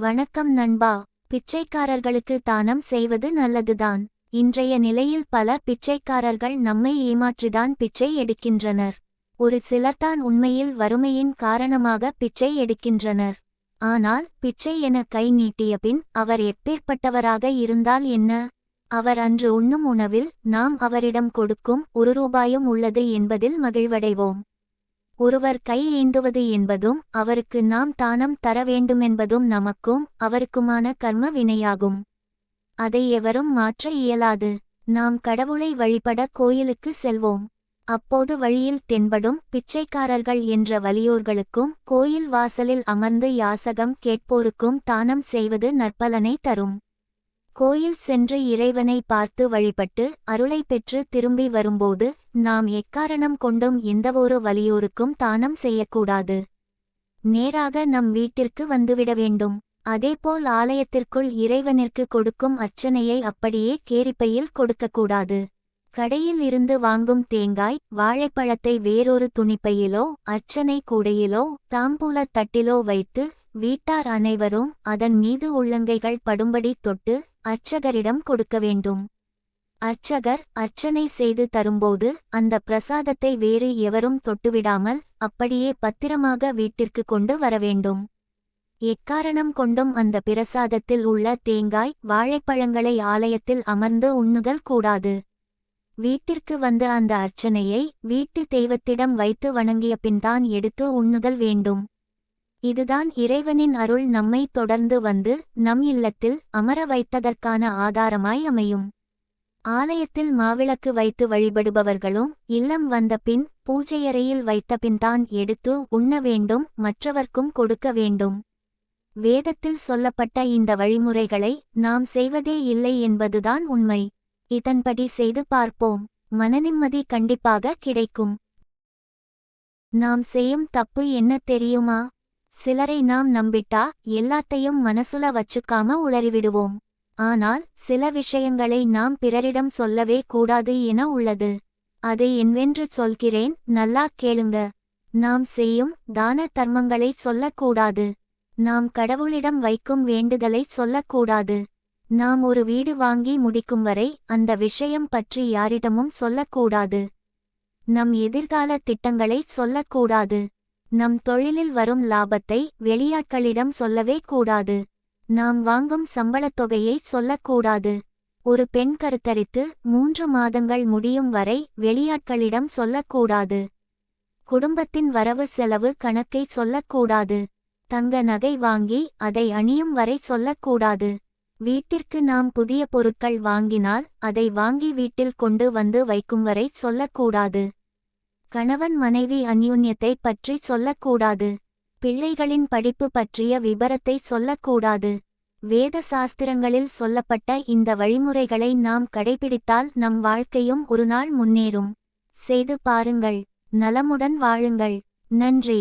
வணக்கம் நண்பா. பிச்சைக்காரர்களுக்கு தானம் செய்வது நல்லதுதான். இன்றைய நிலையில் பல பிச்சைக்காரர்கள் நம்மை ஏமாற்றிதான் பிச்சை எடுக்கின்றனர். ஒரு சிலர்தான் உண்மையில் வறுமையின் காரணமாக பிச்சை எடுக்கின்றனர். ஆனால் பிச்சை என கை நீட்டிய பின் அவர் எப்பேற்பட்டவராக இருந்தால் என்ன? அவர் அன்று உண்ணும் உணவில் நாம் அவரிடம் கொடுக்கும் ஒரு ரூபாயும் உள்ளது என்பதில் மகிழ்வடைவோம். ஒருவர் கை ஏந்துவது என்பதும் அவருக்கு நாம் தானம் தர வேண்டுமென்பதும் நமக்கும் அவருக்குமான கர்ம வினையாகும். அதை எவரும் மாற்ற இயலாது. நாம் கடவுளை வழிபட கோயிலுக்கு செல்வோம். அப்போது வழியில் தென்படும் பிச்சைக்காரர்கள் என்ற வலியோர்களுக்கும் கோயில் வாசலில் அமர்ந்து யாசகம் கேட்போருக்கும் தானம் செய்வது நற்பலனை தரும். கோயில் சென்று இறைவனை பார்த்து வழிபட்டு அருளை பெற்று திரும்பி வரும்போது நாம் எக்காரணம் கொண்டும் எந்தவொரு வலியோருக்கும் தானம் செய்யக்கூடாது. நேராக நம் வீட்டிற்கு வந்துவிட வேண்டும். அதேபோல் ஆலயத்திற்குள் இறைவனிற்கு கொடுக்கும் அர்ச்சனையை அப்படியே கேரிப்பையில் கொடுக்கக்கூடாது. கடையில் இருந்து வாங்கும் தேங்காய் வாழைப்பழத்தை வேறொரு துணிப்பையிலோ அர்ச்சனை கூடையிலோ தாம்பூலத் தட்டிலோ வைத்து வீட்டார் அனைவரும் அதன் மீது உள்ளங்கைகள் படும்படி தொட்டு அர்ச்சகரிடம் கொடுக்க வேண்டும். அர்ச்சகர் அர்ச்சனை செய்து தரும்போது அந்த பிரசாதத்தை வேறு எவரும் தொட்டுவிடாமல் அப்படியே பத்திரமாக வீட்டிற்கு கொண்டு வரவேண்டும் எக்காரணம் கொண்டும் அந்த பிரசாதத்தில் உள்ள தேங்காய் வாழைப்பழங்களை ஆலயத்தில் அமர்ந்து உண்ணுதல் கூடாது. வீட்டிற்கு வந்த அந்த அர்ச்சனையை வீட்டு தெய்வத்திடம் வைத்து வணங்கிய பின்தான் எடுத்து உண்ணுதல் வேண்டும். இதுதான் இறைவனின் அருள் நம்மை தொடர்ந்து வந்து நம் இல்லத்தில் அமர வைத்ததற்கான ஆதாரமாய் அமையும். ஆலயத்தில் மாவிளக்கு வைத்து வழிபடுபவர்களும் இல்லம் வந்த பின் பூஜையறையில் வைத்த பின்தான் எடுத்து உண்ண வேண்டும் மற்றவர்க்கும் கொடுக்க வேண்டும். வேதத்தில் சொல்லப்பட்ட இந்த வழிமுறைகளை நாம் செய்வதே இல்லை என்பதுதான் உண்மை. இதன்படி செய்து பார்ப்போம். மனநிம்மதி கண்டிப்பாக கிடைக்கும். நாம் செய்யும் தப்பு என்ன தெரியுமா? சிலரை நாம் நம்பிட்டா எல்லாத்தையும் மனசுல வச்சுக்காம உளறிவிடுவோம். ஆனால் சில விஷயங்களை நாம் பிறரிடம் சொல்லவே கூடாது என உள்ளது. அதை என்னவென்று சொல்கிறேன் நல்லா கேளுங்க. நாம் செய்யும் தான தர்மங்களை சொல்லக்கூடாது. நாம் கடவுளிடம் வைக்கும் வேண்டுதலை சொல்லக்கூடாது. நாம் ஒரு வீடு வாங்கி முடிக்கும் வரை அந்த விஷயம் பற்றி யாரிடமும் சொல்லக்கூடாது. நம் எதிர்கால திட்டங்களை சொல்லக்கூடாது. நம் தொழிலில் வரும் லாபத்தை வெளியாட்களிடம் சொல்லவே கூடாது. நாம் வாங்கும் சம்பளத் தொகையை சொல்லக்கூடாது. ஒரு பெண் கருத்தரித்து மூன்று மாதங்கள் முடியும் வரை வெளியாட்களிடம் சொல்லக்கூடாது. குடும்பத்தின் வரவு செலவு கணக்கை சொல்லக்கூடாது. தங்க நகை வாங்கி அதை அணியும் வரை சொல்லக்கூடாது. வீட்டிற்கு நாம் புதிய பொருட்கள் வாங்கினால் அதை வாங்கி வீட்டில் கொண்டு வந்து வைக்கும் வரை சொல்லக்கூடாது. கணவன் மனைவி அந்யுன்யத்தை பற்றி சொல்லக்கூடாது. பிள்ளைகளின் படிப்பு பற்றிய விபரத்தை சொல்லக்கூடாது. வேத சாஸ்திரங்களில் சொல்லப்பட்ட இந்த வழிமுறைகளை நாம் கடைபிடித்தால் நம் வாழ்க்கையும் ஒரு நாள் முன்னேறும். செய்து பாருங்கள். நலமுடன் வாழுங்கள். நன்றி.